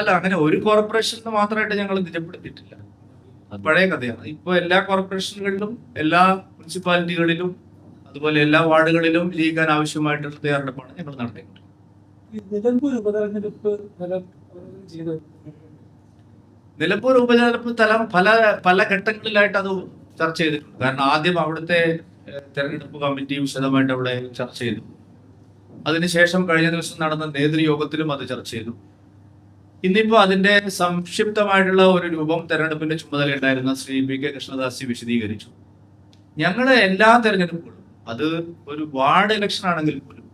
അല്ല അങ്ങനെ ഒരു കോർപ്പറേഷനിൽ മാത്രമായിട്ട് ഞങ്ങൾ നിജപ്പെടുത്തിയിട്ടില്ല. പഴയ കഥയാണ്. ഇപ്പൊ എല്ലാ കോർപ്പറേഷനുകളിലും എല്ലാ മുനിസിപ്പാലിറ്റികളിലും അതുപോലെ എല്ലാ വാർഡുകളിലും ലീഗാൻ ആവശ്യമായിട്ടുള്ള തയ്യാറെടുപ്പാണ് ഞങ്ങൾ നടത്തിയിട്ടുള്ളത് നിലമ്പൂർ ഉപതെരഞ്ഞെടുപ്പ് നിലമ്പൂർ ഉപതെരഞ്ഞെടുപ്പ് തലം പല പല ഘട്ടങ്ങളിലായിട്ട് അത് ചർച്ച ചെയ്തിട്ടുണ്ട്. കാരണം ആദ്യം അവിടുത്തെ തെരഞ്ഞെടുപ്പ് കമ്മിറ്റി വിശദമായിട്ട് അവിടെ ചർച്ച ചെയ്തു. അതിനുശേഷം കഴിഞ്ഞ ദിവസം നടന്ന നേതൃയോഗത്തിലും അത് ചർച്ച ചെയ്തു. ഇന്നിപ്പോ അതിന്റെ സംക്ഷിപ്തമായിട്ടുള്ള ഒരു രൂപം തെരഞ്ഞെടുപ്പിന്റെ ചുമതല ഉണ്ടായിരുന്ന ശ്രീ പി കെ കൃഷ്ണദാസി വിശദീകരിച്ചു. ഞങ്ങൾ എല്ലാ തെരഞ്ഞെടുപ്പുകളും അത് ഒരു വാർഡ് ഇലക്ഷൻ ആണെങ്കിൽ പോലും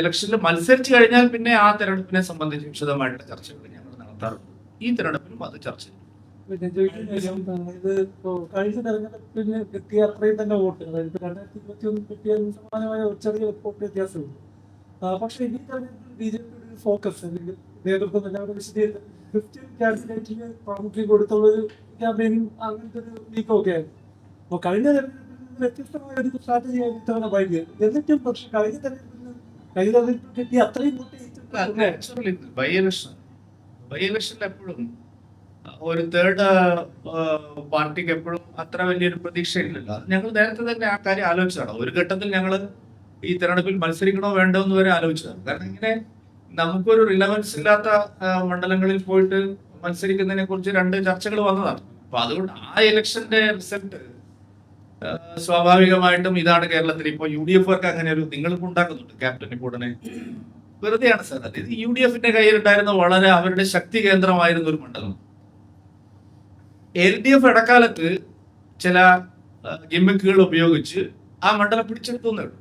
ഇലക്ഷനിൽ മത്സരിച്ചു കഴിഞ്ഞാൽ പിന്നെ ആ തെരഞ്ഞെടുപ്പിനെ സംബന്ധിച്ച് വിശദമായിട്ടുള്ള ചർച്ചകൾ ഞങ്ങൾ നടത്താറുണ്ട്. ഈ തെരഞ്ഞെടുപ്പിലും അത് ചർച്ച ചെയ്തു. ഞാൻ തന്നെ വോട്ട് അതായത് ഈ ഫോക്കസ് നേതൃത്വം എല്ലാവരും വിശദീകരിച്ചു ക്യാൻഡിഡേറ്റിന് പ്രാമുഖ്യം കൊടുത്തുള്ള ഒരു ക്യാമ്പയിനും അങ്ങനത്തെ ഒരു നീക്കമൊക്കെ ആയിരുന്നു. അപ്പോൾ കഴിഞ്ഞ തെരഞ്ഞെടുപ്പിൽ വ്യത്യസ്തമായ ഒരു സ്ട്രാറ്റജി ആയിരുന്നു ഇത്തവണ വൈകിയത് എന്നിട്ടും പക്ഷെ കഴിഞ്ഞ തെരഞ്ഞെടുപ്പിൽ കഴിഞ്ഞ തെരഞ്ഞെടുപ്പിൽ അത്രയും എപ്പോഴും ഒരു തേർഡ് പാർട്ടിക്ക് എപ്പോഴും അത്ര വലിയൊരു പ്രതീക്ഷയില്ലല്ലോ. അത് ഞങ്ങൾ നേരത്തെ തന്നെ ആ കാര്യം ആലോചിച്ചതാണ്. ഒരു ഘട്ടത്തിൽ ഞങ്ങൾ ഈ തെരഞ്ഞെടുപ്പിൽ മത്സരിക്കണോ വേണ്ടോ എന്ന് വരെ ആലോചിച്ചതാണ്. കാരണം ഇങ്ങനെ നമുക്കൊരു റിലവൻസ് ഇല്ലാത്ത മണ്ഡലങ്ങളിൽ പോയിട്ട് മത്സരിക്കുന്നതിനെ കുറിച്ച് രണ്ട് ചർച്ചകൾ വന്നതാണ്. അപ്പൊ അതുകൊണ്ട് ആ ഇലക്ഷന്റെ റിസൾട്ട് സ്വാഭാവികമായിട്ടും ഇതാണ് കേരളത്തിൽ. ഇപ്പൊ യു ഡി എഫ് അങ്ങനെ ഒരു നിങ്ങൾക്ക് ഉണ്ടാക്കുന്നുണ്ട് ക്യാപ്റ്റനെ ഉടനെ വെറുതെയാണ് സാർ. അത് ഇത് യു ഡി എഫിന്റെ കയ്യിലുണ്ടായിരുന്ന വളരെ അവരുടെ ശക്തി കേന്ദ്രമായിരുന്ന ഒരു മണ്ഡലം. എൽ ഡി എഫ് ഇടക്കാലത്ത് ചില ഗിമ്മിക്കുകൾ ഉപയോഗിച്ച് ആ മണ്ഡലം പിടിച്ചെടുത്തു എന്നേ ഉള്ളൂ.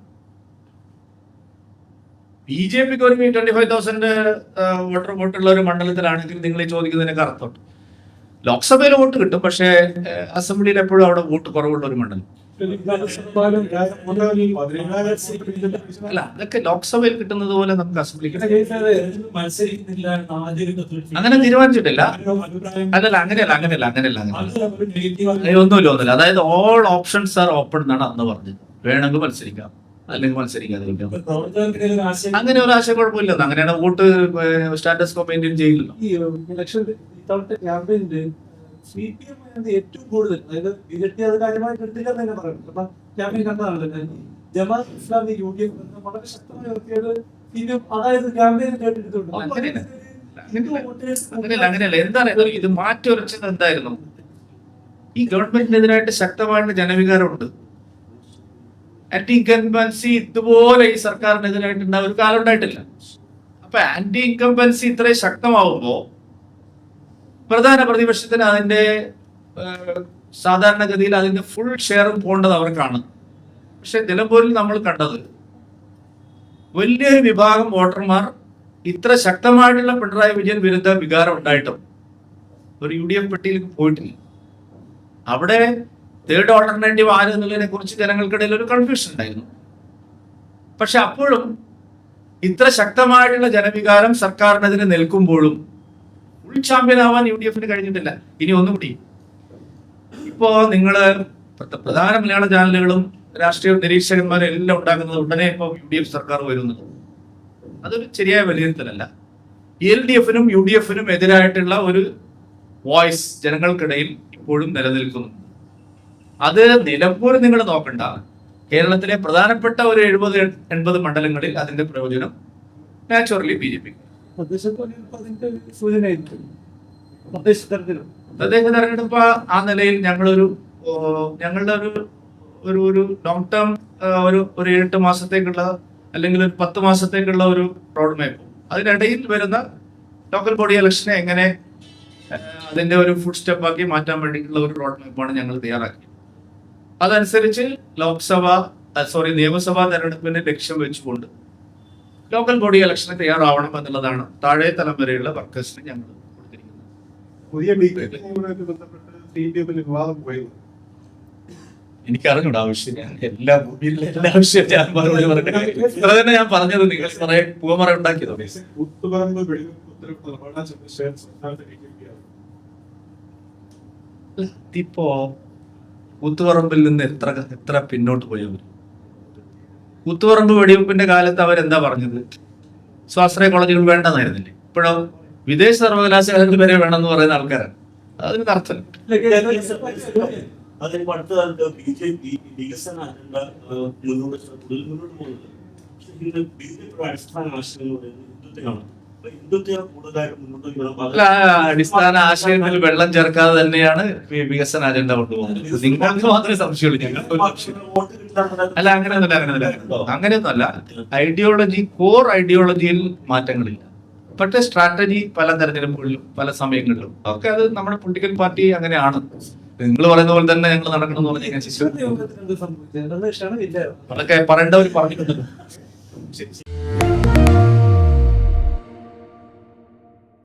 ബി ജെ പിക്ക് ഒരു ട്വന്റി ഫൈവ് തൗസൻഡ് വോട്ടർ വോട്ടുള്ള ഒരു മണ്ഡലത്തിലാണെങ്കിൽ നിങ്ങൾ ഈ ചോദിക്കുന്നതിനൊക്കെ അർത്ഥമുണ്ട് ലോക്സഭയിൽ വോട്ട് കിട്ടും പക്ഷേ അസംബ്ലിയിൽ എപ്പോഴും അവിടെ വോട്ട് കുറവുള്ള ഒരു മണ്ഡലം. അല്ല അതൊക്കെ ലോക്സഭയിൽ കിട്ടുന്നത് പോലെ നമുക്ക് മത്സരിക്കുന്നില്ല അങ്ങനെ തീരുമാനിച്ചിട്ടില്ല. അല്ലല്ല അങ്ങനെയല്ല അങ്ങനെയല്ല അങ്ങനെയല്ല ഏയ് ഒന്നുമില്ല ഒന്നുമില്ല. അതായത് ഓൾ ഓപ്ഷൻസ് ആർ ഓപ്പൺ എന്നാണ് അന്ന് പറഞ്ഞത്. വേണമെങ്കിൽ മത്സരിക്കാം. അല്ലെങ്കിൽ മത്സരിക്കാതിരിക്കാം അങ്ങനെ ഒരു ആശയം കുഴപ്പമില്ല. അങ്ങനെയാണ് വോട്ട് സ്റ്റാറ്റസ് കോ മെയിന്റെയിൻ ചെയ്യില്ലല്ലോ ഈ ഇലക്ഷൻ ഇത്തവണത്തെ ക്യാമ്പയിനിൽ സി പി എം ആണ് ഏറ്റവും കൂടുതൽ. അതായത് ബി ജെ പി അത് കാര്യമായിട്ട് എടുത്തില്ല എന്ന് തന്നെ പറയുന്നത് അപ്പൊ ക്യാമ്പയിൻ കണ്ടതാണല്ലോ ഞാൻ Jamaat Islami U D F വളരെ ശക്തമായി നിർത്തിയത് സി പി എം അതായത് ക്യാമ്പയിൻ കേട്ടിട്ടുണ്ട് അപ്പൊ അങ്ങനെയല്ല. എന്താണ് ഇത് മാറ്റി ഉറച്ചത് എന്തായിരുന്നു? ഈ ഗവൺമെന്റിനെതിരായിട്ട് ശക്തമായിട്ട് ജനവികാരമുണ്ട്. ആന്റി ഇൻകംബൻസി ഇതുപോലെ ഈ സർക്കാരിനെതിരായിട്ട് ഉണ്ടായ ഒരു കാലം ഉണ്ടായിട്ടില്ല. അപ്പൊ ആന്റി ഇൻകംബൻസി ഇത്രയും ശക്തമാവുമ്പോ പ്രധാന പ്രതിപക്ഷത്തിന് അതിന്റെ സാധാരണഗതിയിൽ അതിന്റെ ഫുൾ ഷെയറും പോകേണ്ടത് അവർക്കാണ്. പക്ഷെ നിലമ്പൂരിൽ നമ്മൾ കണ്ടത് വലിയൊരു വിഭാഗം വോട്ടർമാർ ഇത്ര ശക്തമായിട്ടുള്ള പിണറായി വിജയൻ വിരുദ്ധ വികാരം ഉണ്ടായിട്ടും ഒരു യു ഡി എഫ് പെട്ടിയിലേക്ക് പോയിട്ടില്ല. അവിടെ തേർഡ് ഓൾട്ടർനേറ്റീവ് ആര് എന്നുള്ളതിനെ കുറിച്ച് ജനങ്ങൾക്കിടയിൽ ഒരു കൺഫ്യൂഷൻ ഉണ്ടായിരുന്നു. പക്ഷെ അപ്പോഴും ഇത്ര ശക്തമായിട്ടുള്ള ജനവികാരം സർക്കാരിനെതിരെ നിൽക്കുമ്പോഴും ഫുൾ ചാമ്പ്യൻ ആവാൻ യു ഡി എഫിന് കഴിഞ്ഞിട്ടില്ല. ഇനി ഒന്നും കൂടി. ഇപ്പോ നിങ്ങൾ പ്ര- പ്രധാന മലയാള ചാനലുകളും രാഷ്ട്രീയ നിരീക്ഷകന്മാരും എല്ലാം ഉണ്ടാക്കുന്നത് ഉടനെ ഇപ്പൊ യു ഡി എഫ് സർക്കാർ വരുന്നത് അതൊരു ശരിയായ വിലയിരുത്തലല്ല. എൽ ഡി എഫിനും യു ഡി എഫിനും എതിരായിട്ടുള്ള ഒരു വോയിസ് ജനങ്ങൾക്കിടയിൽ ഇപ്പോഴും നിലനിൽക്കുന്നുണ്ട്. അത് നിലമ്പൂർ നിങ്ങൾ നോക്കണ്ട. കേരളത്തിലെ പ്രധാനപ്പെട്ട ഒരു എഴുപത് എൺപത് മണ്ഡലങ്ങളിൽ അതിന്റെ പ്രയോജനം നാച്ചുറലി ബി ജെ പി തദ്ദേശ തെരഞ്ഞെടുപ്പ് ആ നിലയിൽ ഞങ്ങളൊരു ഞങ്ങളുടെ ഒരു ഒരു ഒരു ലോങ് ടേം ഒരു ഒരു എട്ട് മാസത്തേക്കുള്ള അല്ലെങ്കിൽ ഒരു പത്ത് മാസത്തേക്കുള്ള ഒരു റോഡ് മാപ്പ് അതിനിടയിൽ വരുന്ന ലോക്കൽ ബോഡി ഇലക്ഷനെ എങ്ങനെ അതിന്റെ ഒരു ഫുഡ് സ്റ്റെപ്പ് ആക്കി മാറ്റാൻ വേണ്ടിയിട്ടുള്ള ഒരു റോഡ് മാപ്പാണ് ഞങ്ങൾ തയ്യാറാക്കിയത്. അതനുസരിച്ച് ലോക്സഭ സോറി നിയമസഭാ തെരഞ്ഞെടുപ്പിന്റെ ലക്ഷ്യം വെച്ചുകൊണ്ട് ലോക്കൽ ബോഡി ഇലക്ഷന് തയ്യാറാവണം എന്നുള്ളതാണ് താഴെ തലം വരെയുള്ള വർക്കേഴ്സിന് ഞങ്ങൾ കൊടുത്തിരിക്കുന്നത്. പുതിയ വിവാദം ആവശ്യം ഞാൻ എല്ലാ എല്ലാ ഞാൻ മറുപടി പറഞ്ഞു ഇത്ര തന്നെ ഞാൻ പറഞ്ഞത് നിങ്ങൾ കുറെ പൂവമറ ഉണ്ടാക്കിയതോ? ഇപ്പോ കൂത്തുപറമ്പിൽ നിന്ന് എത്ര എത്ര പിന്നോട്ട് പോയവർ കൂത്തുപറമ്പ് വെടിവെപ്പിന്റെ കാലത്ത് അവരെന്താ പറഞ്ഞത്? സ്വാശ്രയ കോളേജുകൾ വേണ്ടെന്നായിരുന്നില്ലേ? ഇപ്പോഴോ വിദേശ സർവകലാശാലകൾ വരെ വേണമെന്ന് പറയുന്ന ആൾക്കാരാണ്. അതിന് അർത്ഥം അതിന് ബി ജെ പി വികസന അജണ്ട ഏഹ്, മുന്നോട്ട് വെച്ചാൽ കൂടുതൽ മുന്നോട്ട് പോകുന്നത് പക്ഷേ ഇന്ന് ബി ജെ പിയുടെ അടിസ്ഥാന ആശയം ഹിന്ദുത്വമാണ് അടിസ്ഥാന ആശയത്തിൽ വെള്ളം ചേർക്കാതെ തന്നെയാണ് വികസന അജണ്ട കൊണ്ടുപോകുന്നത്. നിങ്ങൾക്ക് മാത്രമേ സംശയമുള്ളൂ. ഞങ്ങൾ അല്ല അങ്ങനെയൊന്നുമല്ല അങ്ങനെയൊന്നുമല്ല. അങ്ങനെയൊന്നുമല്ല. ഐഡിയോളജി കോർ ഐഡിയോളജിയിൽ മാറ്റങ്ങളില്ല. പക്ഷേ സ്ട്രാറ്റജി പല തെരഞ്ഞെടുപ്പുകളിലും പല സമയങ്ങളിലും. ഒക്കെ അത് നമ്മുടെ പൊളിറ്റിക്കൽ പാർട്ടി അങ്ങനെയാണ്. നിങ്ങൾ പറയുന്ന പോലെ തന്നെ ഞങ്ങൾ നടക്കണം എന്ന് പറഞ്ഞാൽ അതൊക്കെ പറയേണ്ടവർ പറഞ്ഞിട്ടുണ്ട് ശരി.